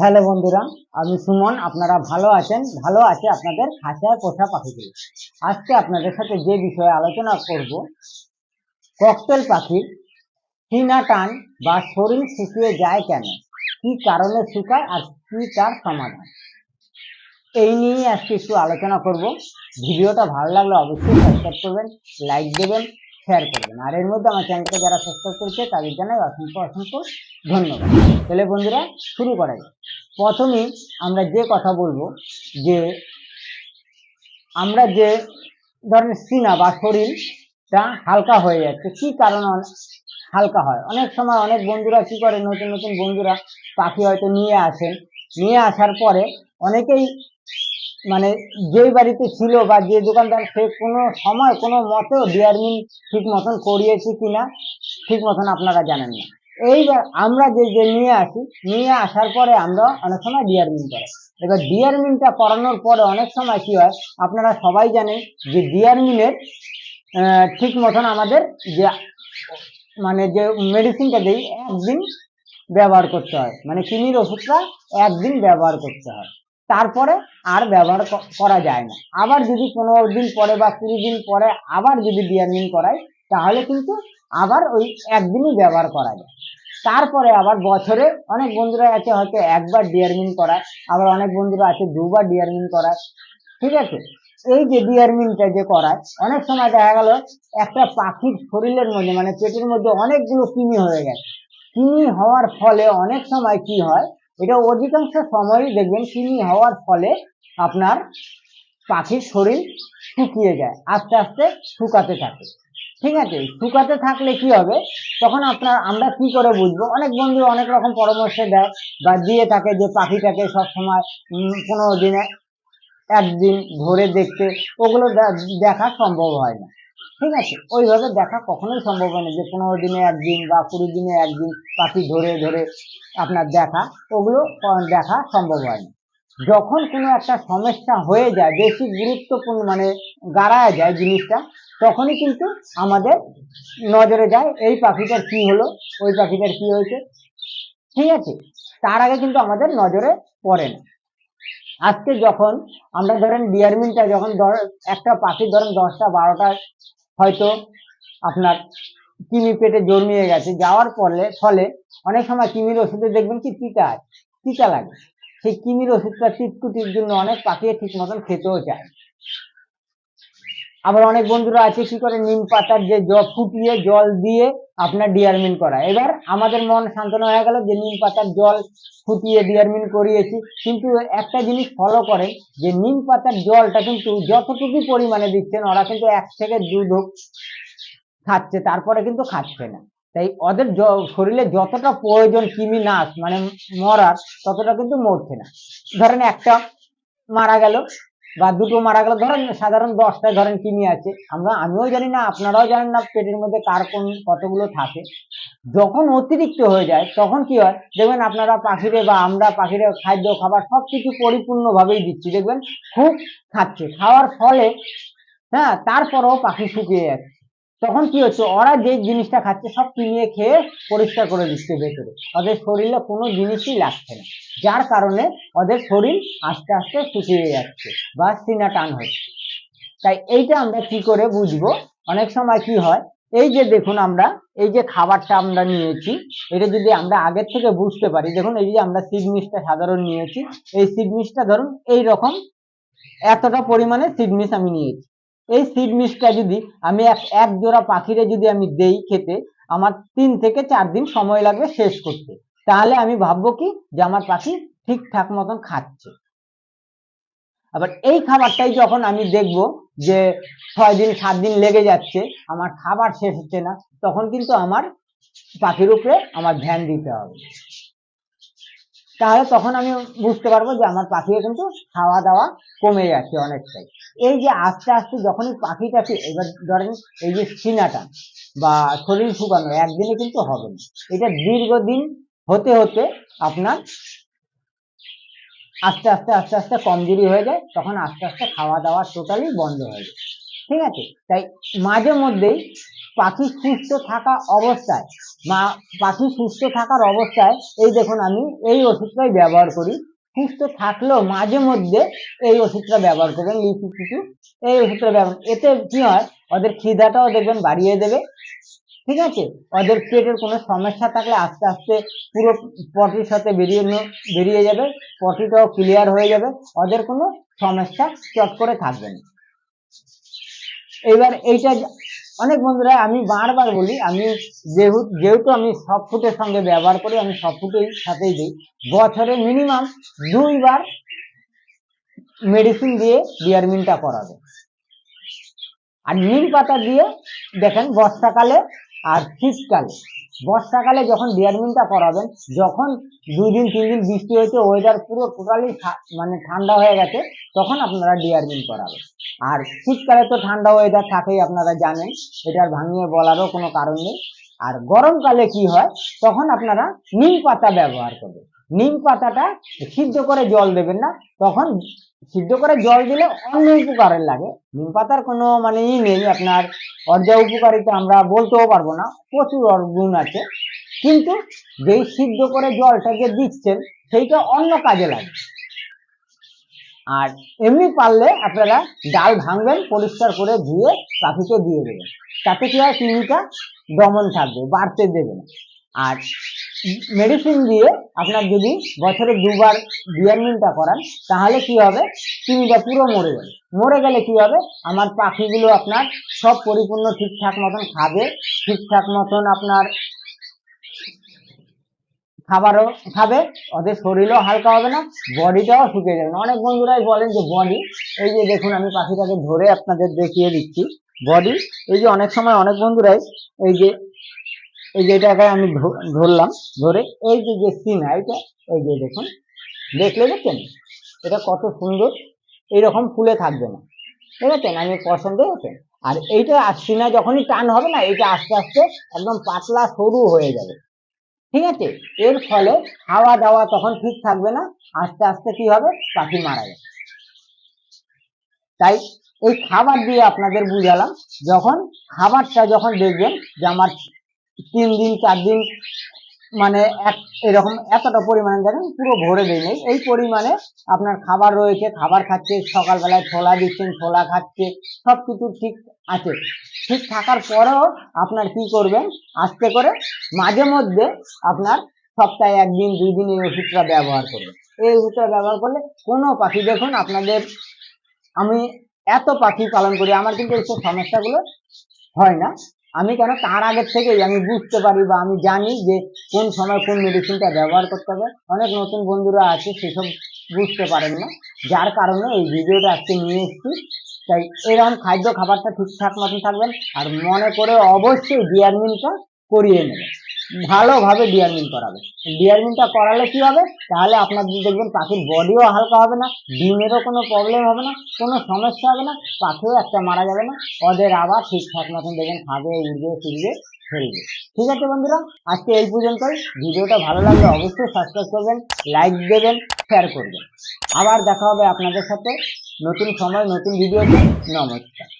Hello বন্ধুরা, আমি সুমন, আপনারা ভালো আছেন? ভালো আছে আপনাদের খাঁচায় পোষা পাখিগুলো আজকে আপনাদের সাথে যে বিষয়ে আলোচনা করব, ককটেল পাখির সিনা টান বা শরীর শুকিয়ে যায় কেন? কি কারণে শুকায় আর কি তার সমাধান? এই নিয়েই আজকে একটু আলোচনা করব। ভিডিওটা ভালো লাগলে অবশ্যই সাবস্ক্রাইব করবেন লাইক দেবেন শেয়ার করবেন। আর এর মধ্যে আমার চ্যানেলকে যারা সাবস্ক্রাইব করেছে, তাদের জানাই অসংখ্য অসংখ্য ধন্যবাদ। তাহলে বন্ধুরা, শুরু করা যাক। প্রথমেই আমরা যে কথা বলব, যে আমরা যে ধরেন সিনা বা শরীরটা হালকা হয়ে যাচ্ছে, কি কারণে হালকা হয়? অনেক সময় অনেক বন্ধুরা কি করে, নতুন নতুন বন্ধুরা পাখি হয়তো নিয়ে আসেন নিয়ে আসার পরে অনেকেই মানে যেই বাড়িতে ছিল বা যে দোকানদার সে কোনো সময় কোনো মতেও ডিয়ারমিন ঠিক মতন করিয়েছে কিনা, ঠিক মতন আপনারা জানেন না। এইবার আমরা যে যে নিয়ে আসি, নিয়ে আসার পরে আমরা অনেক সময় ডিয়ারমিন করে। এবার ডিয়ারমিনটা করানোর পরে অনেক সময় কি হয়, আপনারা সবাই জানেন যে ডিয়ারমিনের ঠিক মতন আমাদের যে মানে যে মেডিসিনটা দিই, একদিন ব্যবহার করতে হয়। মানে কিমির ওষুধটা একদিন ব্যবহার করতে হয়। তারপরে আর ব্যবহার করা যায় না। আবার যদি পনেরো দিন পরে বা কুড়ি দিন পরে আবার যদি ডিয়ারমিন করাই, তাহলে কিন্তু আবার ওই একদিনই ব্যবহার করা যায়। তারপরে আবার বছরে অনেক বন্ধুরা আছে হয়তো একবার ডিয়ারমিন করায়, আবার অনেক বন্ধুরা আছে দুবার ডিয়ারমিন করায়। ঠিক আছে? এই যে ডিয়ারমিনটা যে করায়, অনেক সময় দেখা গেল একটা পাখির শরীরের মধ্যে মানে পেটের মধ্যে অনেকগুলো কৃমি হয়ে গেছে। কৃমি হওয়ার ফলে অনেক সময় কি হয় এটা অধিকাংশ সময়ই দেখবেন কৃমি হওয়ার ফলে আপনার পাখির শরীর শুকিয়ে যায়, আস্তে আস্তে শুকাতে থাকে। ঠিক আছে? শুকাতে থাকলে কি হবে? তখন আপনার আমরা কি করে বুঝব? অনেক বন্ধু অনেক রকম পরামর্শ দেয় বা দিয়ে থাকে যে পাখিটাকে সবসময় পনেরো দিনে একদিন ধরে দেখতে। ওগুলো দেখা সম্ভব হয় না। ঠিক আছে? ওইভাবে দেখা কখনোই সম্ভব হয় না যে পনেরো দিনে একদিন বা কুড়ি দিনে একদিন পাখি ধরে ধরে আপনার দেখা, ওগুলো দেখা সম্ভব হয় না যখন কোনো একটা সমস্যা হয়ে যায়, বেশি গুরুত্বপূর্ণ মানে গাড়ায় যায় জিনিসটা, তখনই কিন্তু আমাদের নজরে যায় এই পাখিটার কি হলো, ওই পাখিটার কি হয়েছে। ঠিক আছে? তার আগে কিন্তু আমাদের নজরে পড়ে না। আজকে যখন আমরা ধরেন ডিয়ারমিনটা যখন একটা পাখি ধরেন দশটা, বারোটা হয়তো আপনার কিমি পেটে জন্মিয়ে গেছে, যাওয়ার ফলে ফলে অনেক সময় কিমির ওষুধে দেখবেন কি টিকা টিকা লাগে। সেই কিমির ওষুধটা টিটকুটির জন্য অনেক পাখি ঠিক মতন খেতেও চায়। আবার অনেক বন্ধুরা আছে কি করে? নিম পাতার যে জল ফুটিয়ে জল দিয়ে আপনার ডিয়ারমিন করা এবার আমাদের মন সান্ত্বনা হয়ে গেল যে নিম পাতার জল ফুটিয়ে ডিয়ারমিন করিয়েছি। কিন্তু একটা জিনিস ফলো করেন যে নিম পাতার জলটা কিন্তু যতটুকু পরিমাণে দিচ্ছেন, ওরা কিন্তু এক থেকে দু ঢোক খাচ্ছে, তারপরে কিন্তু খাচ্ছে না। তাই ওদের শরীরে যতটা প্রয়োজন কৃমি নাশ মানে মরার, ততটা কিন্তু মরছে না। ধরেন একটা মারা গেল বা দুটো মারা গেলো। ধরেন সাধারণ দশটায় ধরেন কিমি আছে? আমরা, আমিও জানি না, আপনারাও জানেন না পেটের মধ্যে কার কোন কতগুলো থাকে। যখন অতিরিক্ত হয়ে যায়, তখন কি হয়? দেখবেন আপনারা পাখিরে বা আমরা পাখিরে খাদ্য, খাবার সব কিছু পরিপূর্ণভাবেই দিচ্ছি। দেখবেন খুব খাচ্ছে। খাওয়ার ফলে হ্যাঁ তারপরেও পাখি শুকিয়ে যাচ্ছে। তখন কি হচ্ছে? ওরা যে জিনিসটা খাচ্ছে, সব কিনিয়ে খেয়ে পরিষ্কার করে দিচ্ছে ভেতরে। ওদের শরীরে কোনো জিনিসই লাগছে না। যার কারণে ওদের শরীর আস্তে আস্তে শুকিয়ে যাচ্ছে বা সিনা টান হচ্ছে। তাই এইটা আমরা কি করে বুঝব? অনেক সময় কি হয়? এই যে দেখুন আমরা, এই যে খাবারটা আমরা নিয়েছি, এটা যদি আমরা আগের থেকে বুঝতে পারি, দেখুন এই যে আমরা সিড মিক্সটা সাধারণ নিয়েছি, এই সিড মিক্সটা ধরুন এই রকম এতটা পরিমাণে সিড মিক্স আমি নিয়েছি। এই সিড মিক্সটা যদি আমি এক এক জোড়া পাখিরে যদি আমি দেই খেতে, আমার তিন থেকে চার দিন সময় লাগবে শেষ করতে। তাহলে আমি ভাববো কি যে আমার পাখি ঠিকঠাক মতন খাচ্ছে। আবার এই খাবারটাই যখন আমি দেখব যে ছয় দিন, সাত দিন লেগে যাচ্ছে, আমার খাবার শেষ হচ্ছে না, তখন কিন্তু আমার পাখির উপরে আমার ধ্যান দিতে হবে। তাহলে তখন আমি বুঝতে পারব যে আমার পাখির কিন্তু খাওয়া দাওয়া কমে যাচ্ছে অনেকটাই। এই যে আস্তে আস্তে যখনই পাখিটাকে এবার ধরেন এই যে সিনাটা বা শরীর শুকানো, একদিনে কিন্তু হবে না। এটা দীর্ঘদিন হতে হতে আপনার আস্তে আস্তে আস্তে আস্তে কমজোরি হয়ে যায়, তখন আস্তে আস্তে খাওয়া দাওয়া টোটালি বন্ধ হয়ে যায়। ঠিক আছে? তাই মাঝে মধ্যেই পাখি সুস্থ থাকা অবস্থায়, মা পাখি সুস্থ থাকার অবস্থায়, এই দেখুন আমি, এই ওষুধটাই ব্যবহার করি। সুস্থ থাকলেও মাঝে মধ্যে এই ওষুধটা ব্যবহার করবেন, লিচু কিছু এই ওষুধটা ব্যবহার, এতে কি হয়, ওদের খিদাটাও দেখবেন বাড়িয়ে দেবে। ঠিক আছে? ওদের পেটের কোনো সমস্যা থাকলে আস্তে আস্তে পুরো পটির সাথে বেরিয়ে বেরিয়ে যাবে, পটিটাও ক্লিয়ার হয়ে যাবে, ওদের কোনো সমস্যা চট করে থাকবে না। এবার এইটা অনেক বন্ধুরা, আমি বারবার বলি, আমি যেহেতু যেহেতু আমি সব ফুটের সঙ্গে ব্যবহার করি, আমি সব ফুটের সাথেই দিই। বছরে মিনিমাম দুইবার মেডিসিন দিয়ে ডিয়ারমিনটা করাবে আর নিম পাতা দিয়ে দেখেন বর্ষাকালে আর শীতকালে। বর্ষাকালে যখন ডিয়ারমিনটা করাবেন, যখন দুই দিন তিন দিন বৃষ্টি হয়েছে ওয়েদার পুরো টোটালি মানে ঠান্ডা হয়ে গেছে, তখন আপনারা ডিয়ারমিন করাবেন। আর শীতকালে তো ঠান্ডা ওয়েদার থাকেই, আপনারা জানেন এটার ভাঙিয়ে বলারও কোনো কারণ নেই। আর গরমকালে কি হয়, তখন আপনারা নিম পাতা ব্যবহার করবেন। নিম পাতাটা সিদ্ধ করে জল দেবেন না, তখন সিদ্ধ করে জল দিলে অন্য উপকারের লাগে। নিম পাতার কোনো মানে ই নেই আপনার ওর উপকারিতা আমরা বলতেও পারব না, প্রচুর গুণ আছে। কিন্তু যেই সিদ্ধ করে জলটা যে দিচ্ছেন, সেইটা অন্য কাজে লাগে। আর এমনি পারলে আপনারা ডাল ভাঙবেন, পরিষ্কার করে ধুয়ে পাখিকে দিয়ে দেবেন। তাতে কি হয়, চিনিটা দমন থাকবে, বাড়তে দেবে না। আর মেডিসিন দিয়ে আপনার যদি বছরে দুবার ডিয়ারমিনটা করান, তাহলে কি হবে? চিনিটা পুরো মরে যাবে। মরে গেলে কি হবে? আমার পাখিগুলো আপনার সব পরিপূর্ণ ঠিকঠাক মতন খাবে, ঠিকঠাক মতন আপনার খাবারও খাবে, ওদের শরীরও হালকা হবে না, বডিটাও শুকিয়ে যাবে না। অনেক বন্ধুরাই বলেন যে বডি, এই যে দেখুন আমি পাখিটাকে ধরে আপনাদের দেখিয়ে দিচ্ছি। বডি, এই যে অনেক সময় অনেক বন্ধুরাই এই যে এই যে এটাকে আমি ধরলাম, ধরে এই যে যে সিনা এটা, এই যে দেখুন, দেখলে দেখছেন? এটা কত সুন্দর এইরকম ফুলে থাকবে না। আছে আমি পছন্দ হচ্ছে আর এইটা সিনা যখনই টান হবে না এটা আস্তে আস্তে একদম পাতলা সরু হয়ে যাবে। ঠিক আছে? এর ফলে খাওয়া দাওয়া তখন ঠিক থাকবে না, আস্তে আস্তে কি হবে? পাখি মারা যাবে। তাই এই খাবার দিয়ে আপনাদের বুঝালাম, যখন খাবারটা যখন দেখবেন যে আমার তিন দিন, চার দিন মানে এক, এরকম এতটা পরিমাণে দেখেন, পুরো ভরে দেয় নেই। এই পরিমাণে আপনার খাবার রয়েছে, খাবার খাচ্ছে, সকালবেলায় ছোলা দিচ্ছেন, ছোলা খাচ্ছে সব কিছু ঠিক আছে। ঠিক থাকার পরেও আপনার কি করবেন, আস্তে করে মাঝে মধ্যে আপনার সপ্তাহে একদিন, দুই দিন এই ওষুধটা ব্যবহার করবেন। এই ওষুধটা ব্যবহার করলে কোনো পাখি, দেখুন আপনাদের, আমি এত পাখি পালন করি, আমার কিন্তু এইসব সমস্যাগুলো হয় না। আমি কেন তার আগের থেকেই আমি বুঝতে পারি বা আমি জানি যে কোন সময় কোন মেডিসিনটা ব্যবহার করতে হবে। অনেক নতুন বন্ধুরা আছে, সেসব বুঝতে পারেন না। যার কারণে এই ভিডিওটা আজকে নিয়ে এসেছি। তাই এরকম খাদ্য খাবারটা ঠিকঠাক মতন থাকবেন। আর মনে করে অবশ্যই ডিয়ারমিনটা করিয়ে নেবেন। ভালোভাবে ডিয়ারমিন করাবে। ডিয়ারমিনটা করালে কি হবে? তাহলে আপনার দেখবেন পাখির বডিও হালকা হবে না, ডিমেরও কোনো প্রবলেম হবে না, কোনো সমস্যা হবে না, পাখিও একটা মারা যাবে না, ওদের আবার ঠিকঠাক মতন দেখবেন খাবে, উড়বে ফিরবে ফেলবে। ঠিক আছে বন্ধুরা, আজকে এই পর্যন্তই। ভিডিওটা ভালো লাগলে অবশ্যই সাবস্ক্রাইব করবেন লাইক দেবেন শেয়ার করবেন। আবার দেখা হবে আপনাদের সাথে। নতুন সময়, নতুন ভিডিওতে নমস্কার।